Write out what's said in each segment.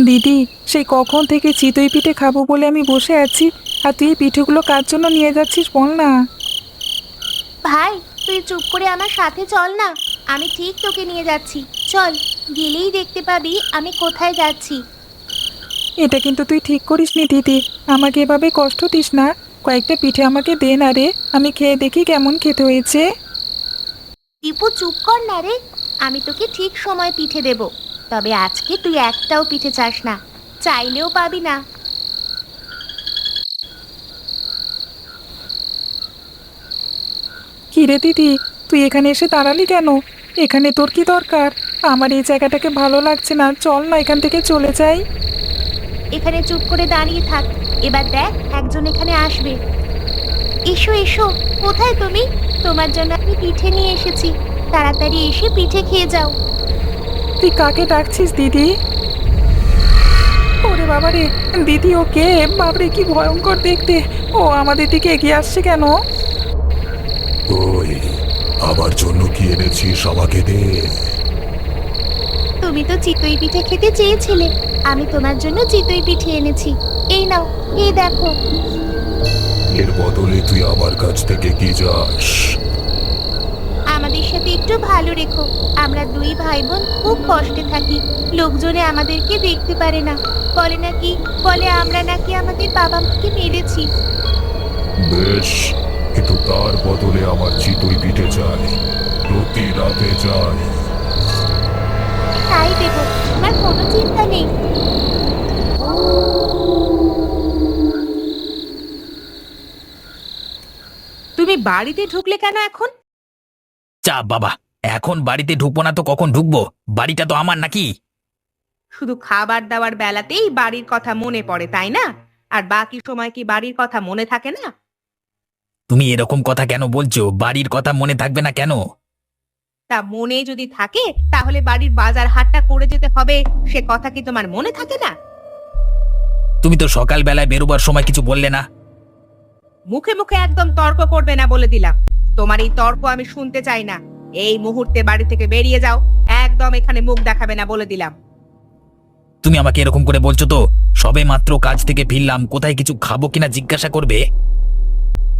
দিদি সেই কখন থেকে চিতই পিঠে খাব বলে আমি বসে আছি আর তুই এই পিঠেগুলো কার জন্য নিয়ে যাচ্ছিস বল না? ভাই তুই চুপ করে আমার সাথে চল না আমি ঠিক তোকে নিয়ে যাচ্ছি চল গেলেই দেখতে পাবি আমি কোথায় যাচ্ছি। এটা কিন্তু তুই ঠিক করিস নি দিদি আমাকে এভাবে কষ্ট দিস না কয়েকটা পিঠে আমাকে দে না রে আমি খেয়ে দেখি কেমন খেতে হয়েছে। দীপু চুপ কর না রে আমি তোকে ঠিক সময় পিঠে দেব। তবে আজকে তুই একটাও পিঠে চাস না চাইলেও পাবি না। কি রে দিদি তুই এখানে এসে দাঁড়ালি কেন? এখানে তোর কি দরকার? আমার এই জায়গাটাকে ভালো লাগছে না চল না এখান থেকে চলে যাই। এখানে চুপ করে দাঁড়িয়ে থাক এবার দেখ একজন এখানে আসবে। এসো এসো কোথায় তুমি? তোমার জন্য আমি পিঠে নিয়ে এসেছি তাড়াতাড়ি এসে পিঠে খেয়ে যাও। তুই কাকে ডাকছিস দিদি? ওরে বাবা রে দিদি ও কে বাবরে কি ভয়ঙ্কর দেখতে। ও আমাদের দিকে এগিয়ে আসছে কেন? ওই আমার জন্য কি এনেছিস আমাকে দে। তুমি তো চিতই পিঠে খেতে চেয়েছিলে। আমি তোমার জন্য চিতই পিঠে এনেছি। এই নাও এই দেখো। এর বদলে তুই আমার কাছ থেকে কি যাস একটু ভালো রেখো। আমরা দুই ভাই বোন খুব কষ্টে থাকি। লোকজনে আমাদেরকে দেখতে পারে না। বলে নাকি বলে আমরা নাকি আমাদের বাবা মাকে মেরেছি। বেশ কিন্তু তার বদলে আমার চিতই পিঠে চাই প্রতি রাতে চাই তাই দেব আমার কোনো চিন্তা নেই। তুমি বাড়িতে ঢুকলে কেন এখন? চা বাবা। এখন বাড়িতে ঢুকবো না তো কখন ঢুকবো? বাড়িটা তো আমার নাকি? শুধু খাবার দাবার বেলাতেই বাড়ির কথা মনে পড়ে তাই না? আর বাকি সময় কি বাড়ির কথা মনে থাকে না? তুমি এরকম কথা কেন বলছো? বাড়ির কথা মনে থাকবে না কেন? তা মনে যদি থাকে তাহলে বাড়ির বাজার হাটটা করে যেতে হবে সে কথা কি তোমার মনে থাকে না? তুমি তো সকালবেলায় বেরোবার সময় কিছু বললে না। মুখে মুখে একদম তর্ক করবে না বলে দিলাম। তোমার এই তর্ক আমি শুনতে চাই না। এই মুহূর্তে বাড়ি থেকে বেরিয়ে যাও। একদম এখানে মুখ দেখাবে না বলে দিলাম। তুমি আমাকে এরকম করে বলছো তো সবে মাত্র কাজ থেকে ফিরলাম কোথায় কিছু খাব কিনা জিজ্ঞাসা করবে?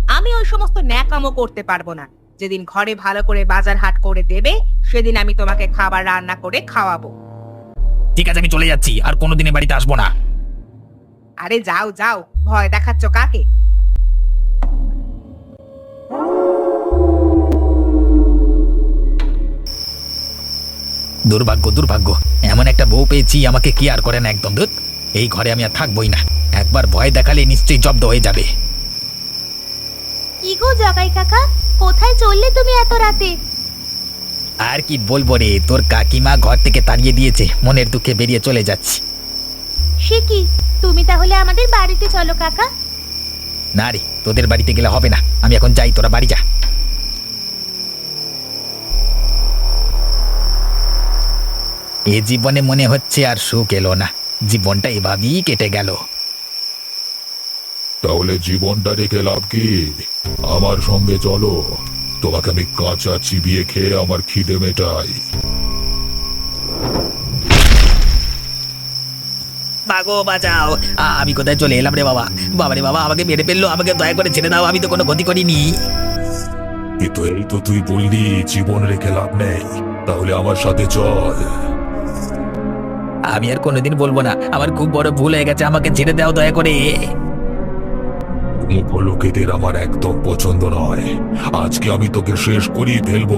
আমি ওই সমস্ত ন্যাকামো করতে পারব না। যেদিন ঘরে ভালো করে বাজার হাট করে দেবে সেদিন আমি তোমাকে খাবার রান্না করে খাওয়াবো। ঠিক আছে আমি চলে যাচ্ছি আর কোনোদিনে বাড়িতে আসব না। আরে যাও যাও ভয় দেখাচ্ছ কাকে? দুর্ভাগ্য দুর্ভাগ্য। এমন একটা বউ পেয়েছি আমাকে কি আর করে না একদম ধুত। এই ঘরে আমি আর থাকবোই না। একবার ভয় দেখালে নিশ্চয়ই জব্দ হয়ে যাবে। কি গো জগাই কাকা? কোথায় চললে তুমি এত রাতে? আর কি বলব রে তোর কাকিমা ঘর থেকে তাড়িয়ে দিয়েছে মনের দুঃখে বেরিয়ে চলে যাচ্ছি। সে কি? তুমি তাহলে আমাদের বাড়িতে চলো কাকা। না রে তোদের বাড়িতে গেলে হবে না। আমি এখন যাই তোরা বাড়ি যা। এ জীবনে মনে হচ্ছে আর সুখ এলো না। জীবনটা এভাবেই কেটে গেল। তাহলে জীবনটা রেখে লাভ কি? আমার সঙ্গে চলো। তোমাকে আমি কাঁচা চিবিয়ে খেয়ে আমার খিদে মেটাই। বাগো বাঁচাও। আ, আমি কোথায় চলে এলাম রে বাবা? বাবা রে বাবা আমাকে মেরে ফেলল। আমাকে দয়া করে ছেড়ে দাও। আমি তো কোনো ক্ষতি করিনি। কিন্তু এই তো তুই বললি জীবন রেখে লাভ নেই। তাহলে আমার সাথে চল। আমি আর কোনোদিন বলব না। আমার খুব বড় ভুল হয়ে গেছে আমাকে ছেড়ে দাও দয়া করে। মুখ লোকেদের আমার একদম পছন্দ নয়। আজকে আমি তোকে শেষ করিয়ে ফেলব।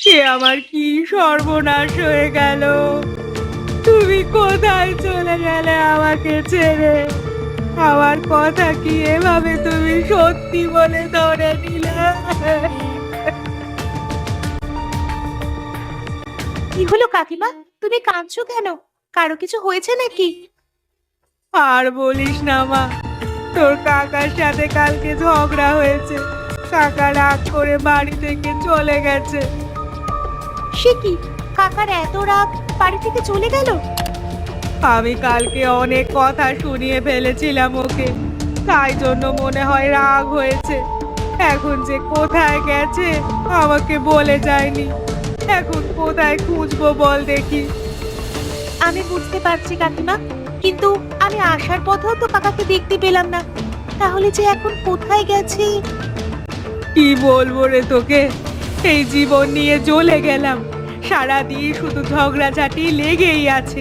সে আমার কি সর্বনাশ হয়ে গেল? তুমি কোথায় চলে গেলে আমাকে ছেড়ে? আমার কথা কি এভাবে তুমি সত্যি বলে ধরে নিলে? কি হলো কাকিমা? তুমি কাঁদছো কেন? কারও কিছু হয়েছে নাকি? আর বলিস না মা তোর কাকার সাথে কালকে ঝগড়া হয়েছে। কাকা রাগ করে বাড়ি থেকে চলে গেছে। সে কি? কাকার এত রাগ? বাড়ি থেকে চলে গেল? আমি কালকে অনেক কথা শুনিয়ে ফেলেছিলাম ওকে। তাই জন্য মনে হয় রাগ হয়েছে। এখন যে কোথায় গেছে আমাকে বলে যায়নি। এখন কোথায় খুঁজবো বল দেখি। আমি বুঝতে পারছি কাকিমা কিন্তু আমি আসার পথেও তো কাকাকে দেখতে পেলাম না। তাহলে যে এখন কোথায় গেছে? কি বলব রে তোকে? এই জীবন নিয়ে জ্বলে গেলাম। সারাদিন শুধু ঝগড়াঝাটি লেগেই আছে।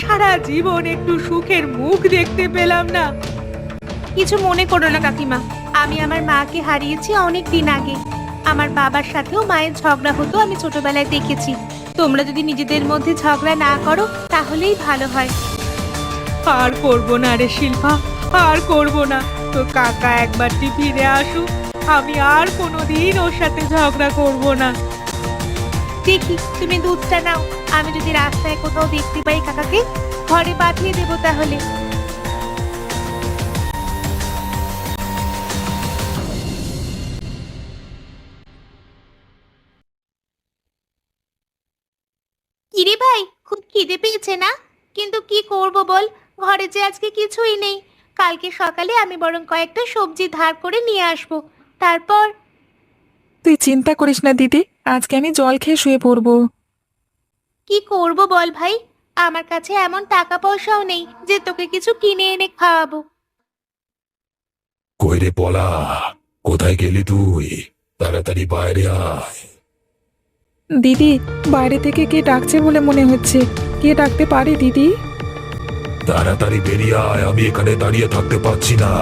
সারা জীবন একটু সুখের মুখ দেখতে পেলাম না। কিছু মনে করো না কাকিমা আমি আমার মাকে হারিয়েছি অনেক দিন আগে। আমার বাবার সাথেও মায়ের ঝগড়া হতো আমি ছোটবেলায় দেখেছি। তোমরা যদি নিজেদের মধ্যে ঝগড়া না করো তাহলেই ভালো হয়। আর করব না রে শিল্পা আর করব না। তো কাকা একবারটি ফিরে আসুক আমি আর কোনোদিন ওর সাথে ঝগড়া করব না। দেখি, তুমি দুধটা নাও। আমি যদি রাস্তায় কোথাও দেখতে পাই কাকাকে, ঘরে পাঠিয়ে দেবো তাহলে। কিরে ভাই, খুব খিদে পেয়েছে না? কিন্তু কি করব বল, ঘরে যে আজকে কিছুই নেই। কালকে সকালে আমি বরং কয়েকটা সবজি ধার করে নিয়ে আসব। তারপর তুই চিন্তা করিস না দিদি। আজকে আমি জল খেয়ে শুয়ে পড়ব। কি করব বল ভাই? আমার কাছে এমন টাকা পয়সাও নেই যে তোকে কিছু কিনে এনে খাওয়াবো। কই রে পলা কোথায় গেলি তুই? তাড়াতাড়ি বাইরে আয়। দিদি বাইরে থেকে কে ডাকছে বলে মনে হচ্ছে? কে ডাকতে পারে দিদি? তাড়াতাড়ি বেরিয়ে আয় আমি এখানে দাঁড়িয়ে থাকতে পারছি না।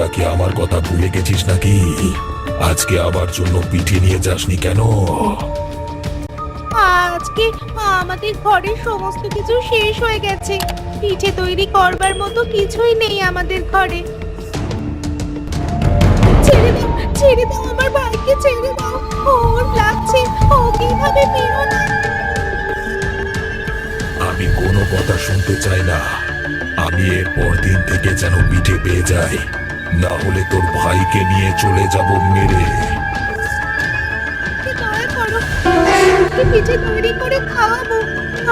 তোরা কি আমার কথা ভুলে গেছিস নাকি? আজকে আবার জন্য পিঠে নিয়ে যাসনি কেন? আজকে আমাদের ঘরের সমস্ত কিছু শেষ হয়ে গেছে। পিঠে তৈরি করবার মতো কিছুই নেই আমাদের ঘরে। ছেড়ে দাও ছেড়ে দাও আমার ভাইকে ছেড়ে দাও। ওর লাগছে ও কীভাবে বেরো না? আমি কোনো কথা শুনতে চাই না। আমি এর দিন থেকে যেন পিঠে পেয়ে যাই। না হলে তোর ভাইকে নিয়ে চলে যাব মেরে। দয়া করো। তৈরি করে খাওয়াবো।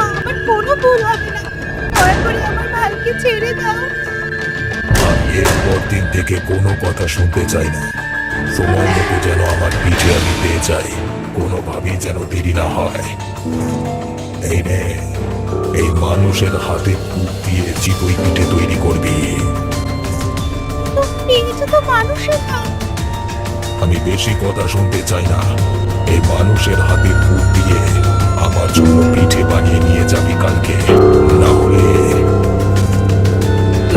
আমার কোনো ভুল হবে না। দয়া করে আমার ভাইকে ছেড়ে দাও। আমি এর দিন থেকে কোনো কথা শুনতে চাই না। সময় মতো যেন আমার পিঠে আমি পেয়ে যাই কোনোভাবেই যেন দেরি না হয়। এই নে এই মানুষের হাতে পুক দিয়ে চিতই পিঠে তৈরি করবি। এটা তো মানুষের হাত আমি বেশি কথা শুনতে চাই না। এই মানুষের হাতে ফুট দিয়ে আমার জন্য পিঠে বানিয়ে নিয়ে যাবি কালকে। না হলে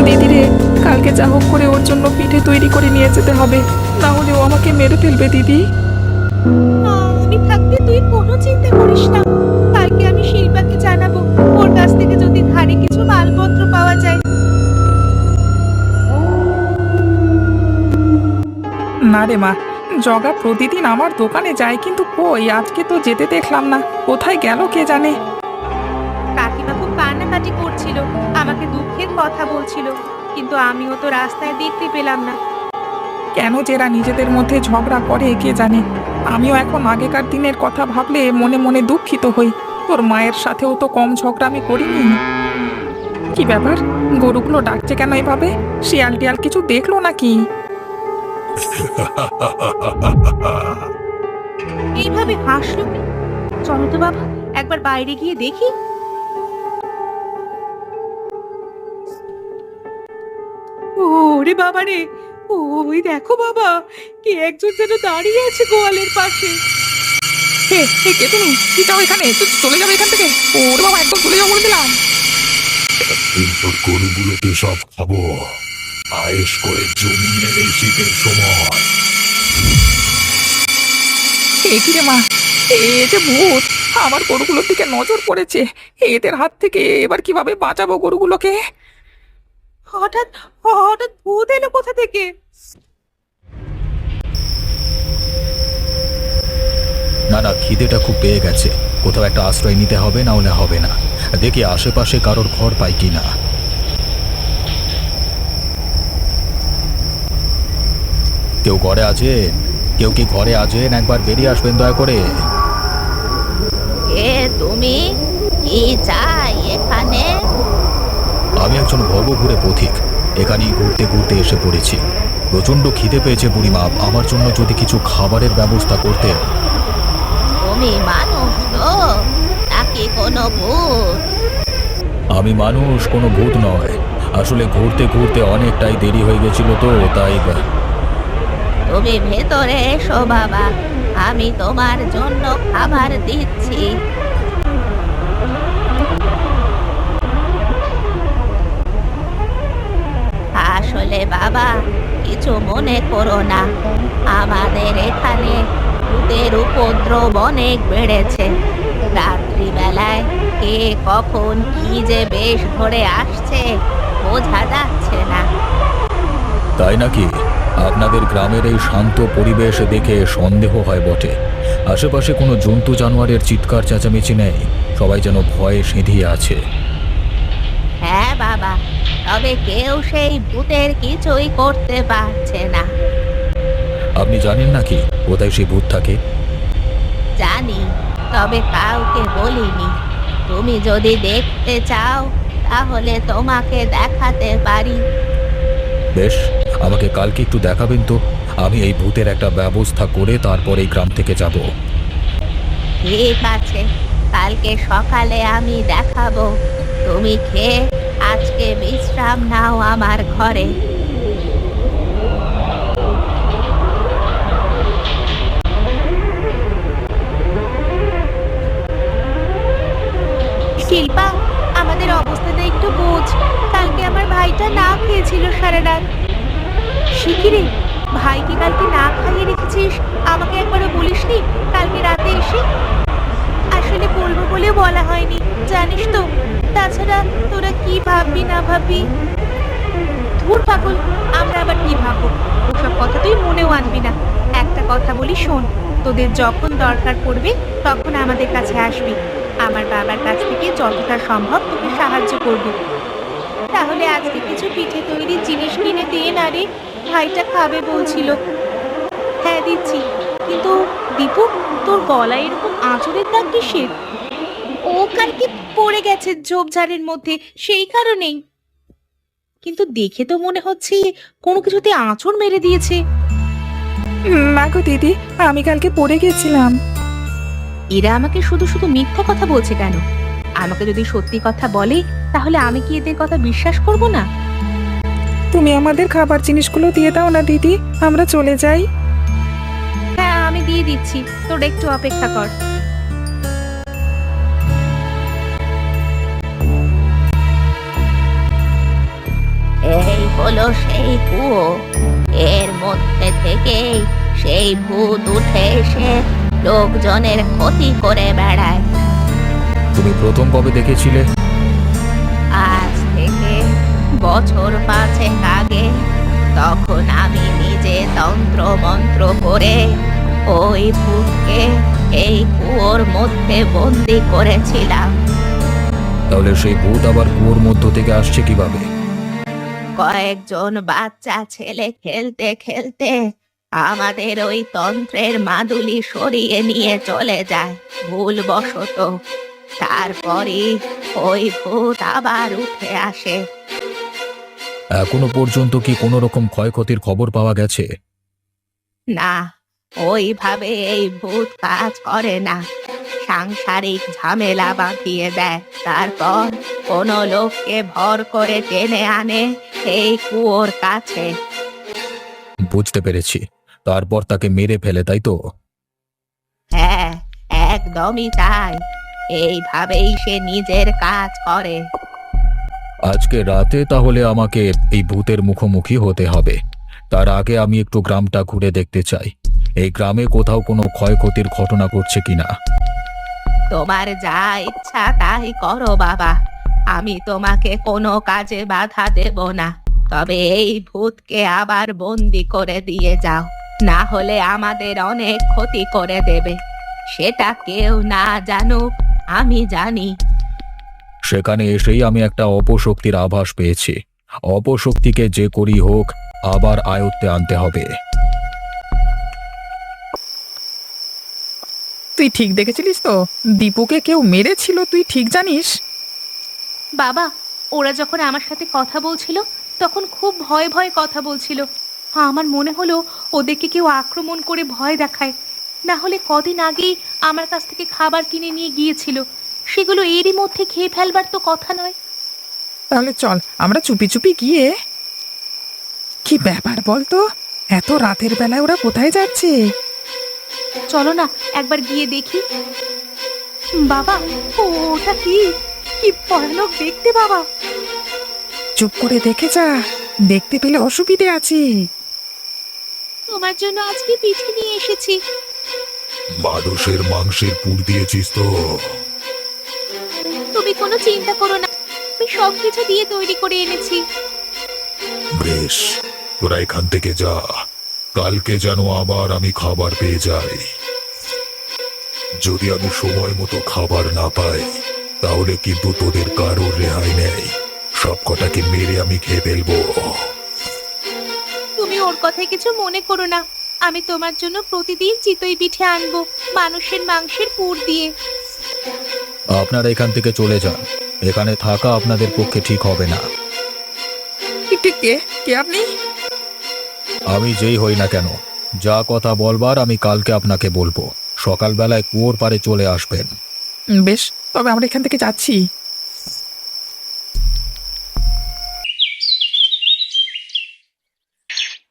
দিদি রে কালকে যা হোক করে ওর জন্য পিঠে তৈরি করে নিয়ে যেতে হবে। না হলে ও আমাকে মেরে ফেলবে দিদি। আমি থাকতে তুই কোনো চিন্তা করিস না। কালকে আমি শিল্পাকে জানাব। ওর কাছ থেকে যদি ধারে কিছু মালপত্র পাওয়া যায় না রে মা জগা প্রতিদিন আমার দোকানে যায় কিন্তু কই আজকে তো যেতে দেখলাম না কোথায় গেল কে জানে? কাকিমা খুব কান্নাকাটি করছিল আমাকে দুঃখের কথা বলছিল কিন্তু আমিও তো রাস্তায় দেখতে পেলাম না। কেন যে এরা নিজেদের মধ্যে ঝগড়া করে কে জানে? আমিও এখন আগেকার দিনের কথা ভাবলে মনে মনে দুঃখিত হই। তোর মায়ের সাথেও তো কম ঝগড়া আমি করিনি। কি ব্যাপার? গরুগুলো ডাকছে কেন এভাবে? শিয়াল টিয়াল কিছু দেখল নাকি? এইভাবে হাসলো কি? চলো তো বাবা একবার বাইরে গিয়ে দেখি। ওরে বাবা রে ওই দেখো বাবা কে একজন যেন দাঁড়িয়ে আছে গোয়ালের পাশে। হে হে কে তুমি? কি চাও এখানে? তো চলে যাবে এখান থেকে। ওরে বাবা একদম চলে যাব বলে দিলাম। এই তোর গরুগুলোকে সব খাব। আয়েস করে জমিয়ে এই শীতের সময়। এ কি রে মা? এ যে ভূত আমার গরুগুলোর দিকে নজর পড়েছে। এদের হাত থেকে এবার কীভাবে বাঁচাবো গরুগুলোকে? হঠাৎ হঠাৎ ভূত এলো কোথা থেকে? না না খিদেটা খুব পেয়ে গেছে। কোথাও একটা আশ্রয় নিতে হবে না হলে হবে না। দেখি আশেপাশে কারোর ঘর পাই কি না কেউ ঘরে আছেন কেউ কি ঘরে আছেন একবার বেরিয়ে আসবেন দয়া করে। কে তুমি কি চাই এখানে? আমি একজন ভবঘুরে পথিক। এখানেই ঘুরতে ঘুরতে এসে পড়েছি। প্রচণ্ড খিদে পেয়েছে বুড়িমা। আমার জন্য যদি কিছু খাবারের ব্যবস্থা করতেন। তুমি মানুষ তো নাকি কোনো ভূত? আমি মানুষ কোনো ভূত নয়। আসলে ঘুরতে ঘুরতে অনেকটাই দেরি হয়ে গেছিল তো তাই তুমি ভেতরে এসো, বাবা। আমি তোমার জন্য খাবার দিচ্ছি। আসলে, বাবা, কিছু মনে করো না। আমাদের এখানে ভূতের উপদ্রব অনেক বেড়েছে। রাত্রিবেলায় কে কখন কি যে বেশ ধরে আসছে, বোঝা যাচ্ছে না। তাই নাকি আপনাদের গ্রামের এই শান্ত পরিবেশ দেখে সন্দেহ হয় বটে? আশেপাশে কোনো জন্তু জানোয়ারের চিৎকার চেঁচামেচি নেই। সবাই যেন ভয়ে সেঁধিয়ে আছে। হ্যাঁ বাবা তবে কেউ সেই ভূতের কিছুই করতে পারছে না। আপনি জানেন নাকি কোথায় সেই ভূত থাকে? জানি তবে কাউকে বলিনি। তুমি যদি দেখতে চাও তাহলে তোমাকে দেখাতে পারি। বেশ আমাকে কালকে একটু দেখাবেন তো। আমি এই ভূতের একটা ব্যবস্থা করে তারপর এই গ্রাম থেকে যাব। ঠিক আছে, কালকে সকালে আমি দেখাবো। তুমি খেয়ে আজকে বিশ্রাম নাও আমার ঘরে। শিল্পা, আমাদের অবস্থাটা একটু বোঝ। কালকে আমার ভাইটা না খেয়েছিল সারা রাত শিখিরে ভাইকে কালকে না খাইয়ে রেখেছিস, আমাকে একবারও বলিসনি? কালকে রাতে এসে? আসলে বলব বলে বলা হয়নি, জানিস তো। তাছাড়া তোরা কি ভাববি না ভাববি? ধুর পাগল, আমরা আবার কি ভাববো? ওসব কথা তুই মনেও আনবি না। একটা কথা বলি শোন, তোদের যখন দরকার পড়বে, তখন আমাদের কাছে আসবি। আমার বাবার কাছ থেকে যতটা সম্ভব তোকে সাহায্য করব। তাহলে আজকে কিছু পিঠে তৈরি জিনিস কিনে দিয়ে না রে। ভাইটা খাবে বলছিল। হ্যাঁ দিচ্ছি। কিন্তু দীপু তোর গলায় এরকম আঁচড়ের দাগ কিসের? ও কালকে পড়ে গেছে ঝোপঝাড়ের মধ্যে সেই কারণেই। কিন্তু দেখে তো মনে হচ্ছে কোনো কিছুতে আঁচড় মেরে দিয়েছে। না গো দিদি আমি কালকে পড়ে গেছিলাম। এরা আমাকে শুধু শুধু মিথ্যা কথা বলছে কেন? আমাকে যদি সত্যি কথা বলে তাহলে আমি কি এদের কথা বিশ্বাস করব না? তুমি আমাদের খাবার জিনিসগুলো দিয়ে দাও না দিদি। আমরা চলে যাই। হ্যাঁ আমি দিয়ে দিচ্ছি। তোর একটু অপেক্ষা কর। এই হলো সেই কুয়ো এর মধ্যে থেকেই সেই ভূত উঠে এসে লোকজনের ক্ষতি করে বেড়ায়। তুমি প্রথম কবে দেখেছিলে? বছর পাঁচেক আগে তখন আমি নিজে তন্ত্র মন্ত্র করে ওই ভূতকে এই কুয়োর মধ্যে বন্দি করেছিলাম। তাহলে সেই ভূত আবার কুয়োর মধ্য থেকে আসছে কীভাবে? কয়েকজন বাচ্চা ছেলে খেলতে খেলতে আমাদের ওই তন্ত্রের মাদুলি সরিয়ে নিয়ে চলে যায় ভুলবশত। তারপরই ওই ভূত আবার উঠে আসে। এখনও পর্যন্ত কি কোনো রকম ক্ষয়ক্ষতির খবর পাওয়া গেছে? না ওইভাবে এই ভূত কাজ করে না। সাংসারিক ঝামেলা বাঁধিয়ে দেয় তারপর কোনো লোককে ভর করে টেনে আনে এই কুয়োর কাছে। বুঝতে পেরেছি তারপর তাকে মেরে ফেলে তাই তো? হ্যাঁ একদমই তাই। এইভাবেই সে নিজের কাজ করে। আজকে রাতে তাহলে আমাকে এই ভূতের মুখোমুখি হতে হবে। তার আগে আমি একটু গ্রামটা ঘুরে দেখতে চাই। এই গ্রামে কোথাও কোনো ক্ষয়ক্ষতির ঘটনা ঘটছে কিনা? তোমার যা ইচ্ছা তাই করো, বাবা। আমি তোমাকে কোনো কাজে বাধা দেব না। তবে এই ভূতকে আবার বন্দি করে দিয়ে যাও। না হলে আমাদের অনেক ক্ষতি করে দেবে। সেটা কেউ না জানুক, আমি জানি। সেখানে এসেই আমি একটা অপশক্তির আভাস পেয়েছি। অপশক্তিকে যে করি হোক আবার আয়ত্তে আনতে হবে। তুই ঠিক দেখেছিলিস তো? দীপুকে কেউ মেরেছিল তুই ঠিক জানিস? বাবা ওরা যখন আমার সাথে কথা বলছিল তখন খুব ভয় ভয়ে কথা বলছিল। আমার মনে হলো ওদেরকে কেউ আক্রমণ করে ভয় দেখায়। না হলে কদিন আগেই আমার কাছ থেকে খাবার কিনে নিয়ে গিয়েছিল। সেগুলো এরই মধ্যে খেয়ে ফেলবার তো কথা নয়। তাহলে চল আমরা চুপি চুপি গিয়ে কি ব্যাপার বলতো? এত রাতের বেলায় ওরা কোথায় যাচ্ছে? চলো না একবার গিয়ে দেখি। বাবা ও, ওটা কি? কি ভয়ানক দেখতে বাবা। চুপ করে দেখে যা দেখতে পেলে অসুবিধে আছে। তোমার জন্য আজকে পিঠে নিয়ে এসেছি। মানুষের মাংসের পুর দিয়েছিস তো। তুমি কোনো চিন্তা করো না। আমি সব কিছু দিয়ে তৈরি করে এনেছি। বেশ তোরা এখান থেকে যা। কালকে যেন আবার আমি খাবার পেয়ে যাই। যদি আমি সময় মতো খাবার না পাই তাহলে কিন্তু তোদের কারোর রেহাই নেই। সব কটাকে মেরে আমি খেয়ে ফেলব। তুমি ওর কথায় কিছু মনে করো না। আমি তোমার জন্য প্রতিদিন চিতই পিঠে আনব মানুষের মাংসের পুর দিয়ে। আপনারা এখান থেকে চলে যান। এখানে থাকা আপনাদের পক্ষে ঠিক হবে না। কে কে? কে আপনি? আমি যেই হই না কেন যা কথা বলবার আমি কালকে আপনাকে বলব। সকালবেলায় কুয়োর পারে চলে আসবেন। উম, বেশ তবে আমরা এখান থেকে যাচ্ছি।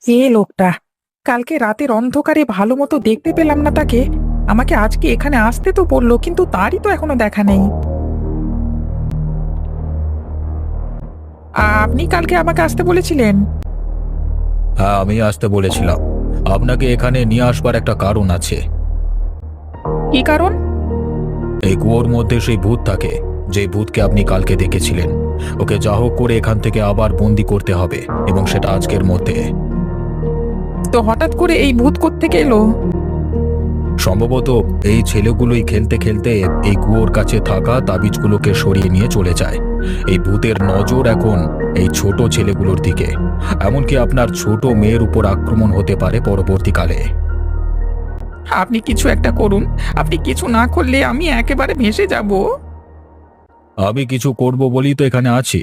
কে লোকটা কালকে রাতের অন্ধকারে ভালো মতো দেখতে পেলাম না তাকে। আমাকে আজকে এখানে আসতে তো বলল কিন্তু তারই তো এখনও দেখা নেই। আপনি কালকে আমাকে আসতে বলেছিলেন? হ্যাঁ আমি আসতে বলেছিলাম। আপনাকে এখানে নিয়ে আসবার একটা কারণ আছে। কি কারণ? এই কুয়োর মধ্যে সেই ভূত থাকে যে ভূতকে আপনি কালকে দেখেছিলেন। ওকে যা হোক করে এখান থেকে আবার বন্দি করতে হবে এবং সেটা আজকের মধ্যে। তো হঠাৎ করে এই ভূত থেকে এলো? সম্ভবত এই ছেলেগুলোই খেলতে খেলতে এই কুয়োর কাছে থাকা তাবিজগুলোকে সরিয়ে নিয়ে চলে যায়। এই ভূতের নজর এখন এই ছোট ছেলেগুলোর দিকে। এমনকি আপনার ছোট মেয়ের উপর আক্রমণ হতে পারে পরবর্তীকালে। আপনি কিছু একটা করুন। আপনি কিছু না করলে আমি একেবারে ভেসে যাব। আমি কিছু করব বলেই তো এখানে আছি।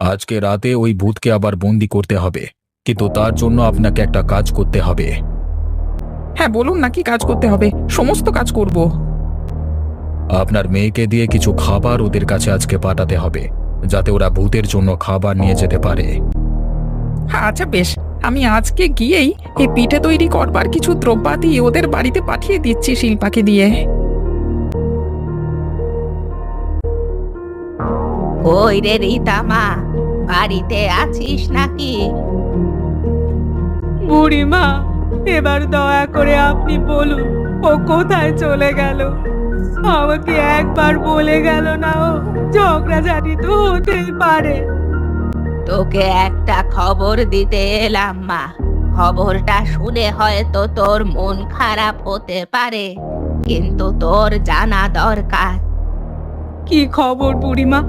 আজকে রাতে ওই ভূতকে আবার বন্দি করতে হবে। কিন্তু তার জন্য আপনাকে একটা কাজ করতে হবে। হ্যাঁ বলুন না কি কাজ করতে হবে? সমস্ত কাজ করব। আপনার মেয়েকে দিয়ে কিছু খাবার ওদের কাছে আজকে পাঠাতে হবে যাতে ওরা ভূতের জন্য খাবার নিয়ে যেতে পারে। হ্যাঁ আচ্ছা বেশ। আমি আজকে গিয়েই এই পিঠে তৈরি করবার কিছু দ্রব্যাদি ওদের বাড়িতে পাঠিয়ে দিচ্ছি শিল্পাকে দিয়ে। ওই রে রীতামা বাড়িতে আছিস নাকি? বুড়িমা এবার দয়া করে আপনি বলুন ও কোথায় চলে গেল? আমাকে একবার বলে গেল না ও ঝগড়াঝাটি তো হতেই পারে। তোকে একটা খবর দিতে এলাম মা। খবরটা শুনে হয়তো তোর মন খারাপ হতে পারে কিন্তু তোর জানা দরকার। কি খবর বুড়িমা?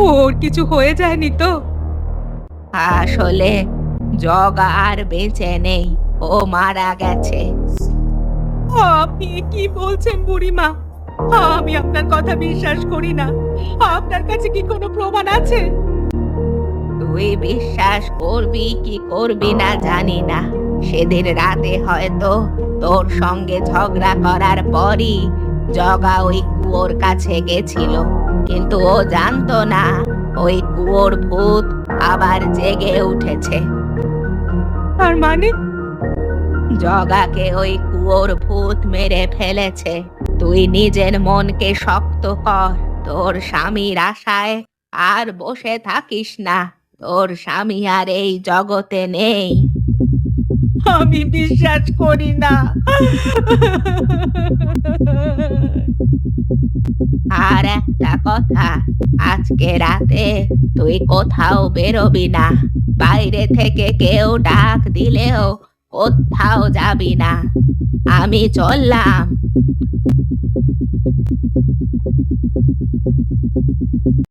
ওর কিছু হয়ে যায়নি তো? আসলে জগা আর বেঁচে নেই। ও মারা গেছে। আপনি কি বলছেন বুড়িমা? আমি আপনার কথা বিশ্বাস করি না। আপনার কাছে কি কোনো প্রমাণ আছে? তুই বিশ্বাস করবি কি করবি না জানি না। সেদিন রাতে হয়তো তোর সঙ্গে ঝগড়া করার পরই জগা ওই কুয়োর কাছে গেছিল। কিন্তু ও জানতো না ওই কুয়োর ভূত আবার জেগে উঠেছে। তার মানে জগাকে ওই কুয়োর ভূত মেরে ফেলেছে। তুই নিজের মনকে শক্ত কর। তোর স্বামীর আশায় আর বসে থাকিস না। তোর স্বামী আর এই জগতে নেই। আমি বিশ্বাস করি না। আর একটা কথা আজকে রাতে তুই কোথাও বেরোবি না। বাইরে থেকে কেউ ডাক দিলেও কোথাও যাবি না। আমি চললাম।